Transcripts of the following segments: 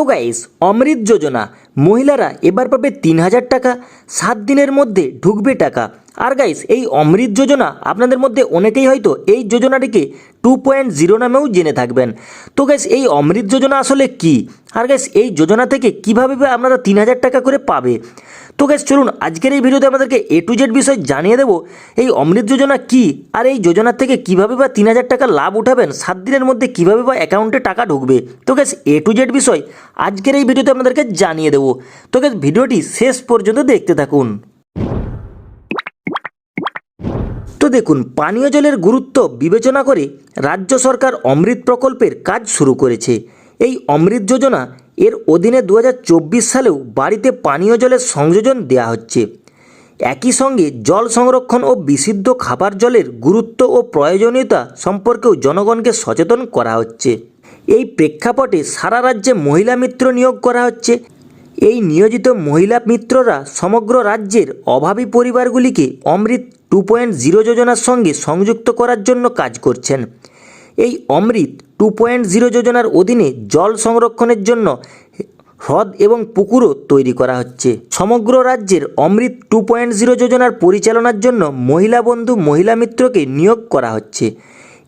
তো গাইস অমৃত যোজনা। মহিলারা এবার পাবে তিন হাজার টাকা, সাত দিনের মধ্যে ঢুকবে টাকা। আর গাইস এই অমৃত যোজনা আপনাদের মধ্যে অনেকেই হয়তো এই যোজনাটিকে টু পয়েন্ট জিরো নামেও জেনে থাকবেন। তো গাইস এই অমৃত যোজনা আসলে কি? আর গাইস এই যোজনা থেকে কীভাবে আপনারা তিন হাজার টাকা করে পাবে? তো গাইস চলুন আজকের এই ভিডিওতে আপনাদেরকে এ টু জেড বিষয় জানিয়ে দেবো। এই অমৃত যোজনা কি আর এই যোজনার থেকে কীভাবে বা তিন হাজার টাকা লাভ উঠাবেন? সাত দিনের মধ্যে কীভাবে বা অ্যাকাউন্টে টাকা ঢুকবে? তো গাইস এ টু জেড বিষয় আজকের এই ভিডিওতে আপনাদেরকে জানিয়ে দেবো। তো গাইস ভিডিওটি শেষ পর্যন্ত দেখতে থাকুন। তো দেখুন, পানীয় জলের গুরুত্ব বিবেচনা করে রাজ্য সরকার অমৃত প্রকল্পের কাজ শুরু করেছে। এই অমৃত যোজনা এর অধীনে দু হাজার চব্বিশ সালেও বাড়িতে পানীয় জলের সংযোজন দেওয়া হচ্ছে। একই সঙ্গে জল সংরক্ষণ ও বিশুদ্ধ খাবার জলের গুরুত্ব ও প্রয়োজনীয়তা সম্পর্কেও জনগণকে সচেতন করা হচ্ছে। এই প্রেক্ষাপটে সারা রাজ্যে মহিলা মিত্র নিয়োগ করা হচ্ছে। এই নিয়োজিত মহিলা মিত্ররা সমগ্র রাজ্যের অভাবী পরিবারগুলিকে অমৃত টু পয়েন্ট জিরো যোজনার সঙ্গে সংযুক্ত করার জন্য কাজ করছেন। এই অমৃত টু পয়েন্ট জিরো যোজনার অধীনে জল সংরক্ষণের জন্য হ্রদ এবং পুকুরও তৈরি করা হচ্ছে। সমগ্র রাজ্যের অমৃত টু পয়েন্ট জিরো যোজনার পরিচালনার জন্য মহিলা বন্ধু মহিলা মিত্রকে নিয়োগ করা হচ্ছে।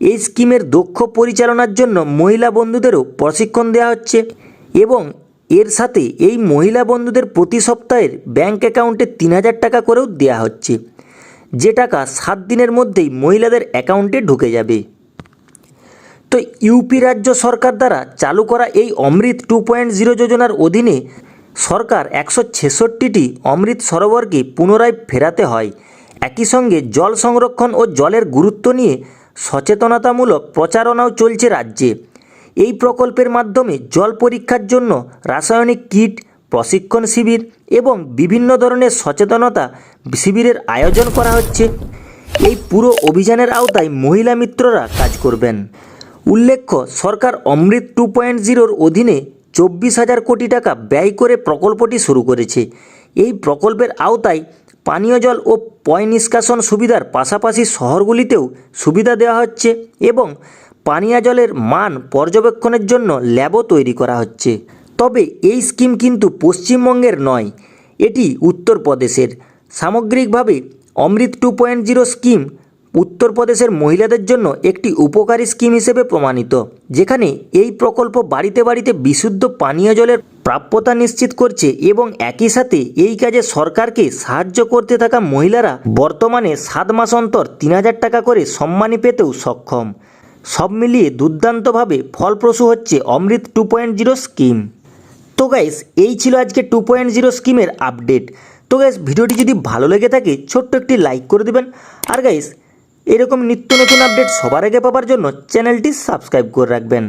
এই স্কিমের দক্ষ পরিচালনার জন্য মহিলা বন্ধুদেরও প্রশিক্ষণ দেওয়া হচ্ছে এবং এর সাথে এই মহিলা বন্ধুদের প্রতি সপ্তাহের ব্যাঙ্ক অ্যাকাউন্টে তিন হাজার টাকা করেও দেওয়া হচ্ছে। যে টাকা সাত দিনের মধ্যেই মহিলাদের অ্যাকাউন্টে ঢুকে যাবে। তো ইউপি রাজ্য সরকার দ্বারা চালু করা এই অমৃত টু পয়েন্ট জিরো যোজনার অধীনে সরকার একশো ছেষট্টিটি অমৃত সরোবরকে পুনরায় ফেরাতে হয়। একই সঙ্গে জল সংরক্ষণ ও জলের গুরুত্ব নিয়ে সচেতনতামূলক প্রচারণাও চলছে রাজ্যে। এই প্রকল্পের মাধ্যমে জল পরীক্ষার জন্য রাসায়নিক কিট, প্রশিক্ষণ শিবির এবং বিভিন্ন ধরনের সচেতনতা শিবিরের আয়োজন করা হচ্ছে। এই পুরো অভিযানের আওতায় মহিলা মিত্ররা কাজ করবেন। উল্লেখ্য, সরকার অমৃত টু পয়েন্ট জিরোর অধীনে চব্বিশ হাজার কোটি টাকা ব্যয় করে প্রকল্পটি শুরু করেছে। এই প্রকল্পের আওতায় পানীয় জল ও পয় নিষ্কাশন সুবিধার পাশাপাশি শহরগুলিতেও সুবিধা দেওয়া হচ্ছে এবং পানীয় জলের মান পর্যবেক্ষণের জন্য ল্যাবও তৈরি করা হচ্ছে। তবে এই স্কিম কিন্তু পশ্চিমবঙ্গের নয়, এটি উত্তরপ্রদেশের। সামগ্রিকভাবে Amrit two point zero scheme উত্তরপ্রদেশের মহিলাদের জন্য একটি উপকারী স্কিম হিসেবে প্রমাণিত, যেখানে এই প্রকল্প বাড়িতে বাড়িতে বিশুদ্ধ পানীয় জলের প্রাপ্যতা নিশ্চিত করছে এবং একই সাথে এই কাজে সরকারকে সাহায্য করতে থাকা মহিলারা বর্তমানে সাত মাস অন্তর তিন হাজার টাকা করে সম্মানী পেতেও সক্ষম। সব মিলিয়ে দুর্দান্তভাবে ফলপ্রসূ হচ্ছে Amrit two point zero scheme. তো গাইস এই ছিল আজকে টু পয়েন্ট জিরো স্কিমের আপডেট। তো গাইস ভিডিওটি যদি ভালো লেগে থাকে, ছোট্ট একটি লাইক করে দেবেন। আর গাইস এরকম নিত্য নতুন আপডেট সবার আগে পাওয়ার জন্য চ্যানেলটি সাবস্ক্রাইব করে রাখবেন।